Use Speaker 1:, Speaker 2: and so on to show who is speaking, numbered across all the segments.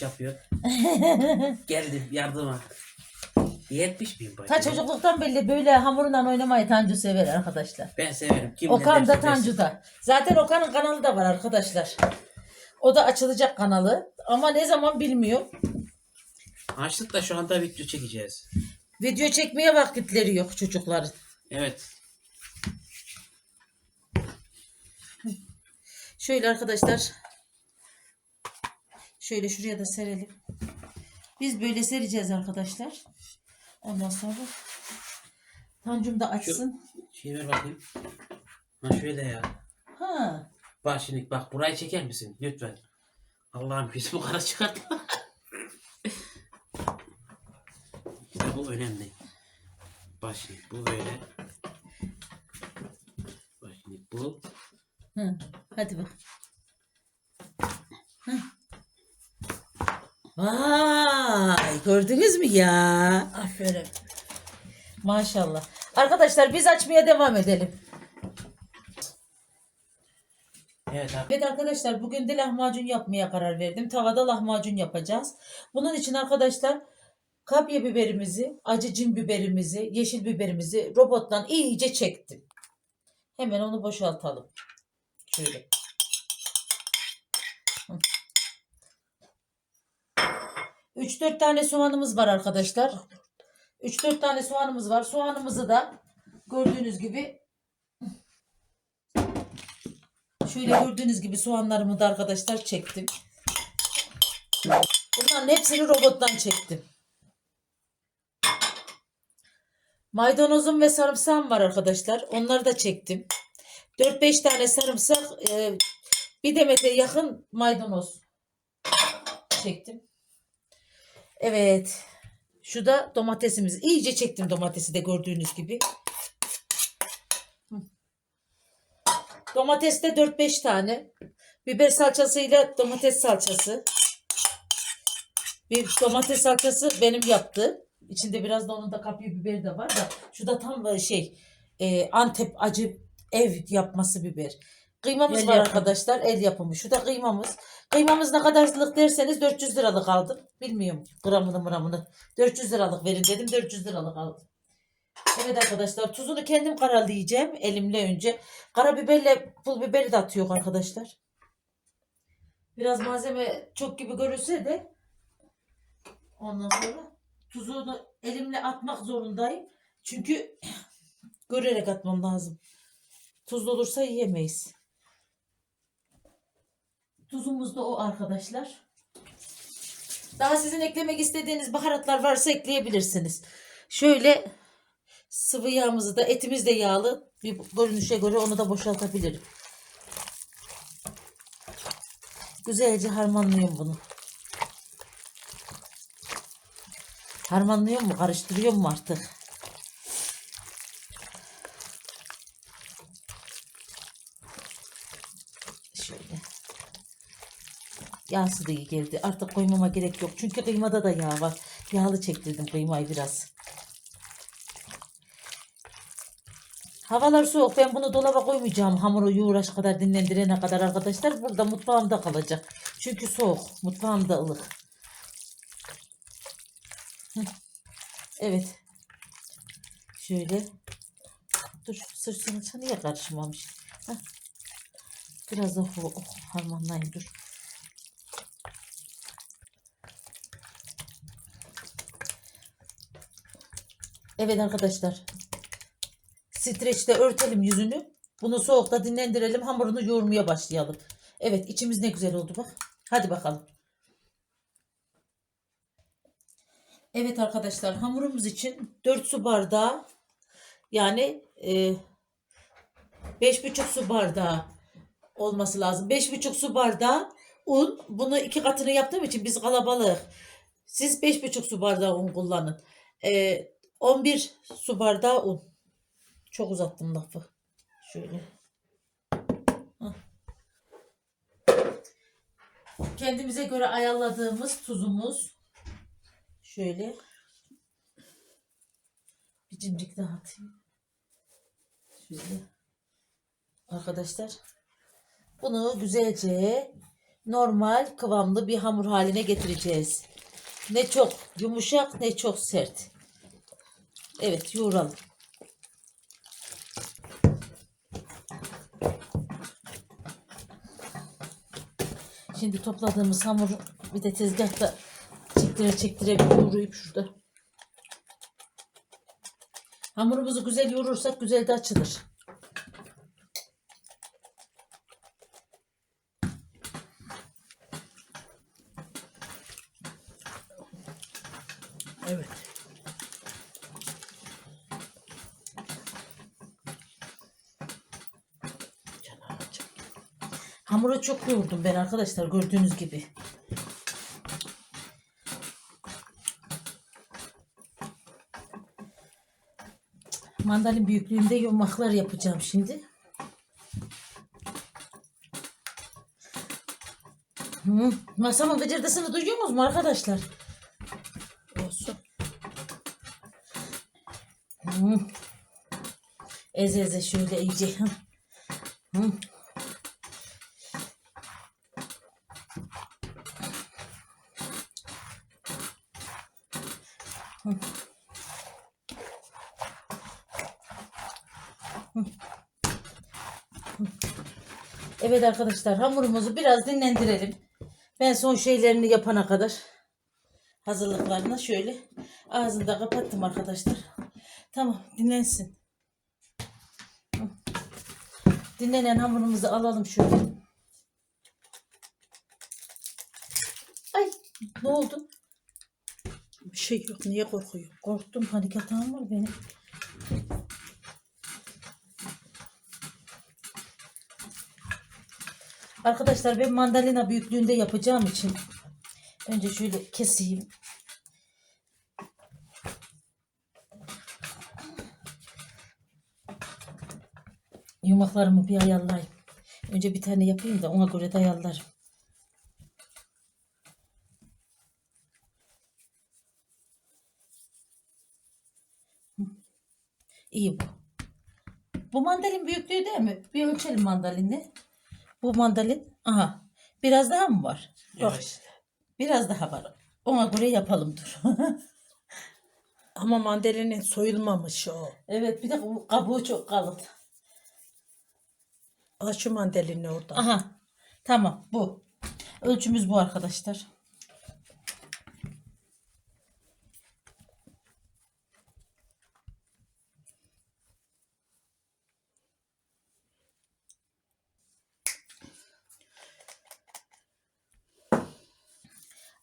Speaker 1: iş yapıyor. Geldim yardıma. Yetmiş miyim?
Speaker 2: Ta çocukluktan belli böyle hamurundan oynamayı Tanju sever arkadaşlar.
Speaker 1: Ben severim. Kim
Speaker 2: Okan da. Tanju da. Zaten Okan'ın kanalı da var arkadaşlar. O da açılacak kanalı. Ama ne zaman bilmiyor.
Speaker 1: Açtık da şu anda video çekeceğiz.
Speaker 2: Video çekmeye vakitleri yok çocukların.
Speaker 1: Evet.
Speaker 2: Şöyle arkadaşlar. Şöyle şuraya da serelim. Biz böyle sereceğiz arkadaşlar. Ondan sonra Tancum da açsın.
Speaker 1: Şey ver bakayım. Ha şöyle ya.
Speaker 2: Ha.
Speaker 1: Bak şimdi bak burayı çeker misin? Lütfen. Allah'ım yüzümü kara çıkartma. işte bu önemli. Bak şimdi bu böyle. Bak şimdi bu.
Speaker 2: Hı. Hadi bak. Vay gördünüz mü ya? Aferin. Maşallah. Arkadaşlar biz açmaya devam edelim.
Speaker 1: Evet abi.
Speaker 2: Evet arkadaşlar bugün de lahmacun yapmaya karar verdim. Tavada lahmacun yapacağız. Bunun için arkadaşlar kapya biberimizi, acı cin biberimizi, yeşil biberimizi robottan iyice çektim. Hemen onu boşaltalım. Şöyle. 3-4 tane soğanımız var arkadaşlar. 3-4 tane soğanımız var. Soğanımızı da gördüğünüz gibi Şöyle gördüğünüz gibi soğanlarımı da arkadaşlar çektim. Bunların hepsini robottan çektim. Maydanozum ve sarımsağım var arkadaşlar. Onları da çektim. 4-5 tane sarımsak, e, bir demete yakın maydanoz çektim. Evet. Şu da domatesimiz. İyice çektim domatesi de gördüğünüz gibi. Domates de 4-5 tane. Biber salçasıyla domates salçası. Bir domates salçası benim yaptı. İçinde biraz da onun da kapya biberi de var da. Şu da tam böyle şey e, Antep acı ev yapması biber. Kıymamız
Speaker 3: El
Speaker 2: var
Speaker 3: yapımı.
Speaker 2: arkadaşlar. El yapımı. Şu da kıymamız. Kıymamız ne kadarlık derseniz 400 liralık aldım. Bilmiyorum gramını mramını. 400 liralık verin dedim. 400 liralık aldım. Evet arkadaşlar tuzunu kendim karalayacağım elimle önce. Karabiberle pul biberi de atıyor arkadaşlar. Biraz malzeme çok gibi görülse de ondan sonra tuzunu elimle atmak zorundayım. Çünkü görerek atmam lazım. Tuzlu olursa yiyemeyiz. Tuzumuz da o arkadaşlar. Daha sizin eklemek istediğiniz baharatlar varsa ekleyebilirsiniz. Şöyle sıvı yağımızı da etimiz de yağlı. Bir görünüşe göre onu da boşaltabilirim. Güzelce harmanlıyorum bunu. Harmanlıyor mu? Karıştırıyor mu artık? Şöyle. Yağsı da iyi geldi. Artık koymama gerek yok. Çünkü kıymada da yağ var. Yağlı çektirdim kıymayı biraz. Havalar soğuk. Ben bunu dolaba koymayacağım. Hamuru yoğuraş kadar dinlendirene kadar arkadaşlar. Burada mutfağımda kalacak. Çünkü soğuk. Mutfağımda ılık. Evet. Şöyle. Dur sırsını niye karışmamış. Biraz da oh, harmanlayayım dur. Evet arkadaşlar. Streçte örtelim yüzünü. Bunu soğukta dinlendirelim. Hamurunu yoğurmaya başlayalım. Evet içimiz ne güzel oldu bak. Hadi bakalım. Evet arkadaşlar hamurumuz için 4 su bardağı yani e, 5,5 su bardağı olması lazım. 5,5 su bardağı un. Bunu iki katını yaptığım için biz kalabalık. Siz 5,5 su bardağı un kullanın. E, 11 su bardağı un. Çok uzattım lafı. Şöyle. Kendimize göre ayarladığımız tuzumuz. Şöyle. Bir cimcik daha atayım. Şöyle. Arkadaşlar. Bunu güzelce normal kıvamlı bir hamur haline getireceğiz. Ne çok yumuşak ne çok sert. Evet yoğuralım. Şimdi topladığımız hamuru bir de tezgahta çektire çektire bir yoğurayım şurada. Hamurumuzu güzel yoğurursak güzel de açılır.
Speaker 3: Evet.
Speaker 2: Hamuru çok yoğurdum ben arkadaşlar gördüğünüz gibi. Mandalin büyüklüğünde yumaklar yapacağım şimdi. Hı, masamın gıcırdısını duyuyor musunuz mu arkadaşlar?
Speaker 3: Olsun.
Speaker 2: Hı. Eze eze şöyle iyice. Hı. Evet arkadaşlar hamurumuzu biraz dinlendirelim. Ben son şeylerini yapana kadar hazırlıklarını şöyle ağzını da kapattım arkadaşlar. Tamam dinlensin. Dinlenen hamurumuzu alalım şöyle. Ay ne oldu?
Speaker 3: Bir şey yok. Niye korkuyor?
Speaker 2: Korktum panik atağım var benim. Arkadaşlar ben mandalina büyüklüğünde yapacağım için önce şöyle keseyim. Yumaklarımı bir ayarlayayım. Önce bir tane yapayım da ona göre de ayarlarım. İyi bu. Bu mandalin büyüklüğü değil mi? Bir ölçelim mandalini. Bu mandalin. Aha. Biraz daha mı var? Yok.
Speaker 1: Evet.
Speaker 2: Biraz daha var. Ona göre yapalım dur.
Speaker 3: Ama mandalinin soyulmamış o.
Speaker 2: evet bir de bu kabuğu çok kalın.
Speaker 3: Al şu mandalini orada.
Speaker 2: Aha. Tamam bu. Ölçümüz bu arkadaşlar.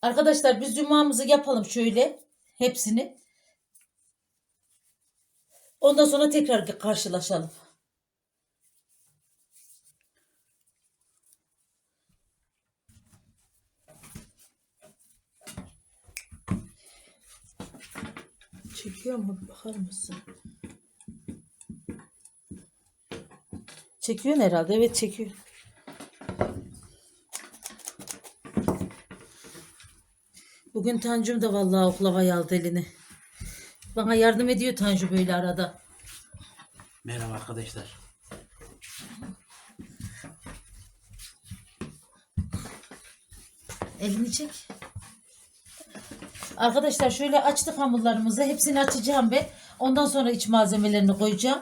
Speaker 2: Arkadaşlar biz cumamızı yapalım şöyle. Hepsini. Ondan sonra tekrar karşılaşalım.
Speaker 3: Çekiyor mu? Bakar mısın?
Speaker 2: Çekiyorsun herhalde. Evet çekiyor. Bugün Tancu'm da vallahi oklavayı aldı eline. Bana yardım ediyor Tanju böyle arada.
Speaker 1: Merhaba arkadaşlar.
Speaker 2: Elini çek. Arkadaşlar şöyle açtık hamurlarımızı. Hepsini açacağım ben. Ondan sonra iç malzemelerini koyacağım.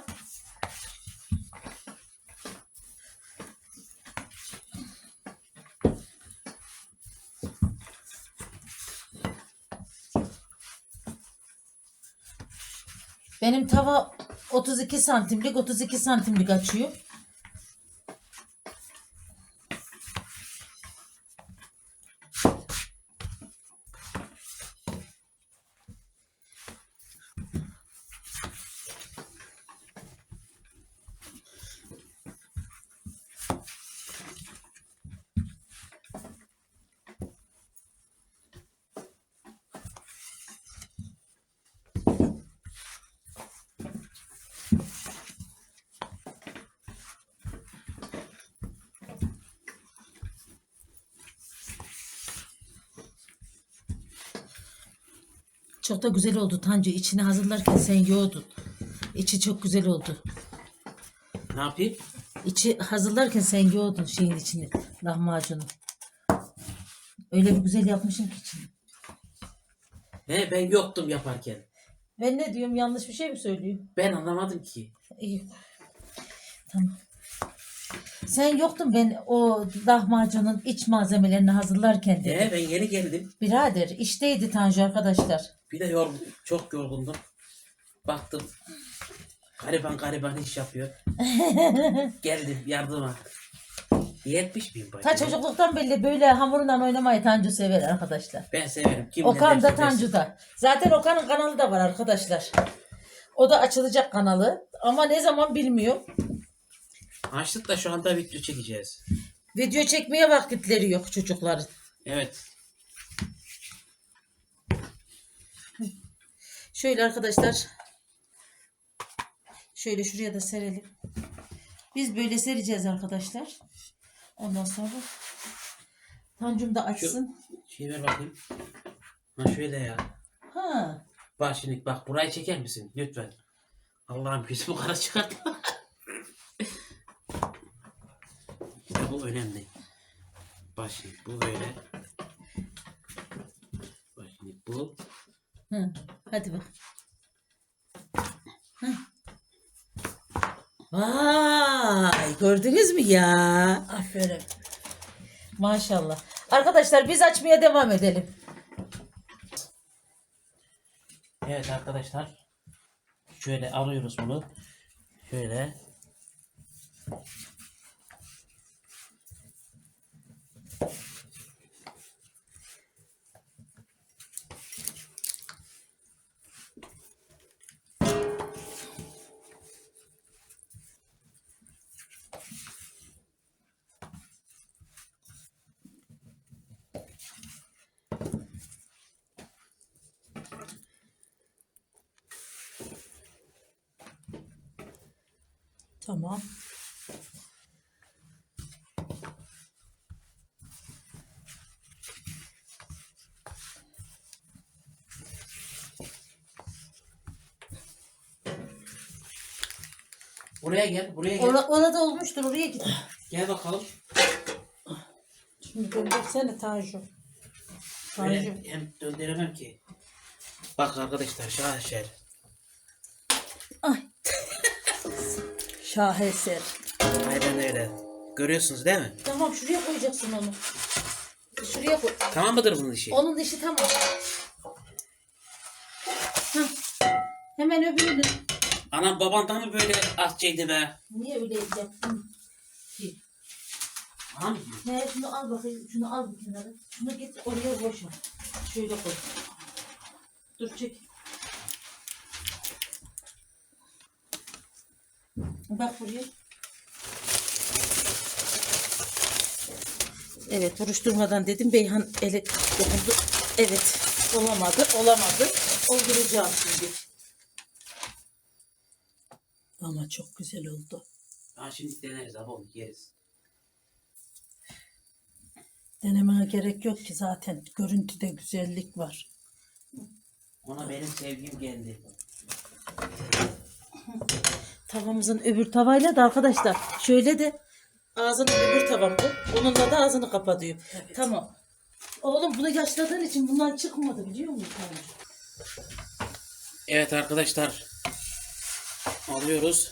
Speaker 2: Benim tava 32 santimlik 32 santimlik açıyor. Çok da güzel oldu Tanju. İçini hazırlarken sen yoğurdun. İçi çok güzel oldu.
Speaker 1: Ne yapayım?
Speaker 2: İçi hazırlarken sen yoğurdun şeyin içini. Lahmacunu. Öyle bir güzel yapmışım ki içini.
Speaker 1: He ben yoktum yaparken.
Speaker 2: Ben ne diyorum yanlış bir şey mi söylüyorum?
Speaker 1: Ben anlamadım ki.
Speaker 2: İyi. Tamam. Sen yoktun ben o lahmacunun iç malzemelerini hazırlarken dedim.
Speaker 1: He ben yeni geldim.
Speaker 2: Birader işteydi Tanju arkadaşlar.
Speaker 1: Bir de yorgun, çok yorgundum. Baktım. Gariban gariban iş yapıyor. Geldim yardıma. Yetmiş miyim bacım?
Speaker 2: Ta çocukluktan belli böyle hamurundan oynamayı Tanju sever arkadaşlar.
Speaker 1: Ben severim. Kim
Speaker 2: Okan da. Tanju da. Zaten Okan'ın kanalı da var arkadaşlar. O da açılacak kanalı. Ama ne zaman bilmiyorum.
Speaker 1: Açtık da şu anda video çekeceğiz.
Speaker 2: Video çekmeye vakitleri yok çocukların.
Speaker 1: Evet.
Speaker 2: Şöyle arkadaşlar. Şöyle şuraya da serelim. Biz böyle sereceğiz arkadaşlar. Ondan sonra Tancum da açsın.
Speaker 1: Şey ver bakayım. Ha şöyle ya.
Speaker 2: Ha.
Speaker 1: Bak şimdi bak burayı çeker misin? Lütfen. Allah'ım yüzümü kara çıkartma. işte bu önemli. Bak şimdi bu böyle. Bak şimdi bu.
Speaker 2: Hı. Hadi bak. Hı. Vay gördünüz mü ya?
Speaker 3: Aferin.
Speaker 2: Maşallah. Arkadaşlar biz açmaya devam edelim.
Speaker 1: Evet arkadaşlar. Şöyle alıyoruz bunu. Şöyle.
Speaker 3: Tamam.
Speaker 1: Buraya gel. Buraya gel.
Speaker 2: Ona, ona da olmuştur oraya git.
Speaker 1: Gel bakalım.
Speaker 3: Şimdi göndersene Tanju. Tanju.
Speaker 1: Böyle hem döndüremem ki. Bak arkadaşlar şaheser.
Speaker 2: Ay.
Speaker 3: Şaheser.
Speaker 1: Aynen öyle. Görüyorsunuz değil mi?
Speaker 2: Tamam şuraya koyacaksın onu. Şuraya koy.
Speaker 1: Tamam mıdır bunun işi?
Speaker 2: Onun dişi tamam. Hah. Hemen öbürünü.
Speaker 1: Anam babandan mı böyle ahçıydı be?
Speaker 2: Niye öyle yaptın ki?
Speaker 1: Hangi?
Speaker 2: Ne şunu al bakayım. Şunu al bir kenara. Şunu git oraya boş ver. Şöyle koy. Dur çek. Bak buraya. Evet buruşturmadan dedim Beyhan eli dokundu. Evet olamadı olamadı. Olduracağım şimdi.
Speaker 3: Ama çok güzel oldu.
Speaker 1: Ha şimdi deneriz abi onu yeriz.
Speaker 3: Denemeye gerek yok ki zaten. Görüntüde güzellik var.
Speaker 1: Ona benim sevgim geldi.
Speaker 2: Tavamızın öbür tavayla da arkadaşlar şöyle de ağzının öbür tavam bu. Onunla da ağzını kapatıyor. Tamam. Oğlum bunu yaşladığın için bundan çıkmadı biliyor musun?
Speaker 1: Evet arkadaşlar. Alıyoruz.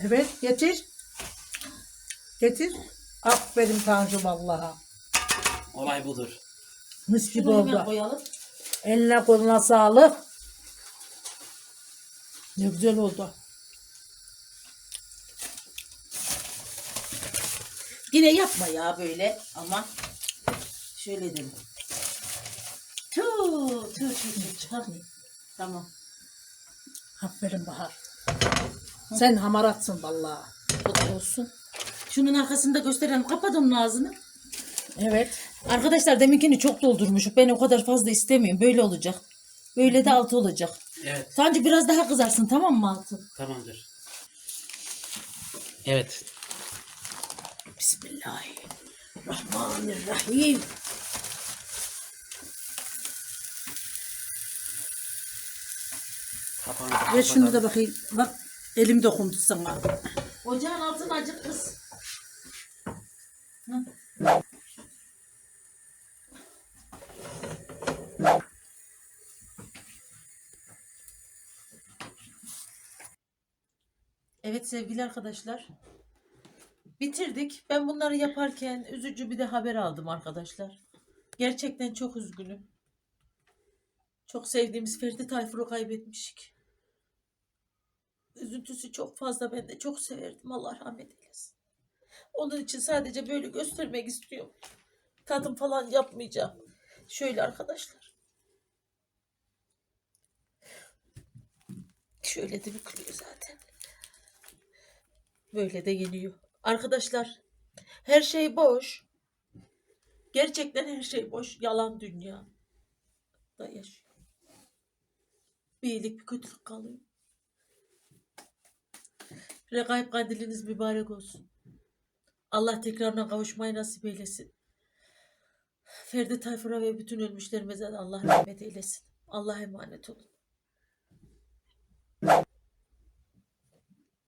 Speaker 3: Evet getir. Getir. Aferin Tanju vallaha.
Speaker 1: Olay budur.
Speaker 3: Mis gibi
Speaker 2: Şunu hemen
Speaker 3: oldu.
Speaker 2: koyalım.
Speaker 3: Eline koluna sağlık. Ne güzel oldu.
Speaker 2: Yine yapma ya böyle ama şöyle. Tüh, tüh, tüh, tüh, çıkarmayayım. Tamam.
Speaker 3: Aferin Bahar. Sen hamaratsın vallahi.
Speaker 2: Bu da olsun. Şunun arkasında gösterelim. Kapat onun ağzını.
Speaker 3: Evet.
Speaker 2: Arkadaşlar deminkini çok doldurmuşum. Ben o kadar fazla istemiyorum. Böyle olacak. Böyle de altı olacak.
Speaker 1: Evet
Speaker 2: Sancı biraz daha kızarsın tamam mı altı?
Speaker 1: tamamdır. Evet.
Speaker 3: Bismillahirrahmanirrahim.
Speaker 1: Kapağını
Speaker 3: Ver şunu da bakayım. Bak elim dokundu sana.
Speaker 2: Ocağın altını acık kız. Hı. Evet sevgili arkadaşlar. Bitirdik. Ben bunları yaparken üzücü bir de haber aldım arkadaşlar. Gerçekten çok üzgünüm. Çok sevdiğimiz Ferdi Tayfur'u kaybetmişik. Üzüntüsü çok fazla. Ben de çok severdim. Allah rahmet eylesin. Onun için sadece böyle göstermek istiyorum. Tadım falan yapmayacağım. Şöyle arkadaşlar. Şöyle de bükülüyor zaten. Böyle de yeniyor. Arkadaşlar her şey boş. Gerçekten her şey boş. Yalan dünya. Da yaşıyor. Bir iyilik bir kötülük kalıyor. Regaib kandiliniz mübarek olsun. Allah tekrarına kavuşmayı nasip eylesin. Ferdi Tayfur'a ve bütün ölmüşlerimize de Allah rahmet eylesin. Allah'a emanet olun.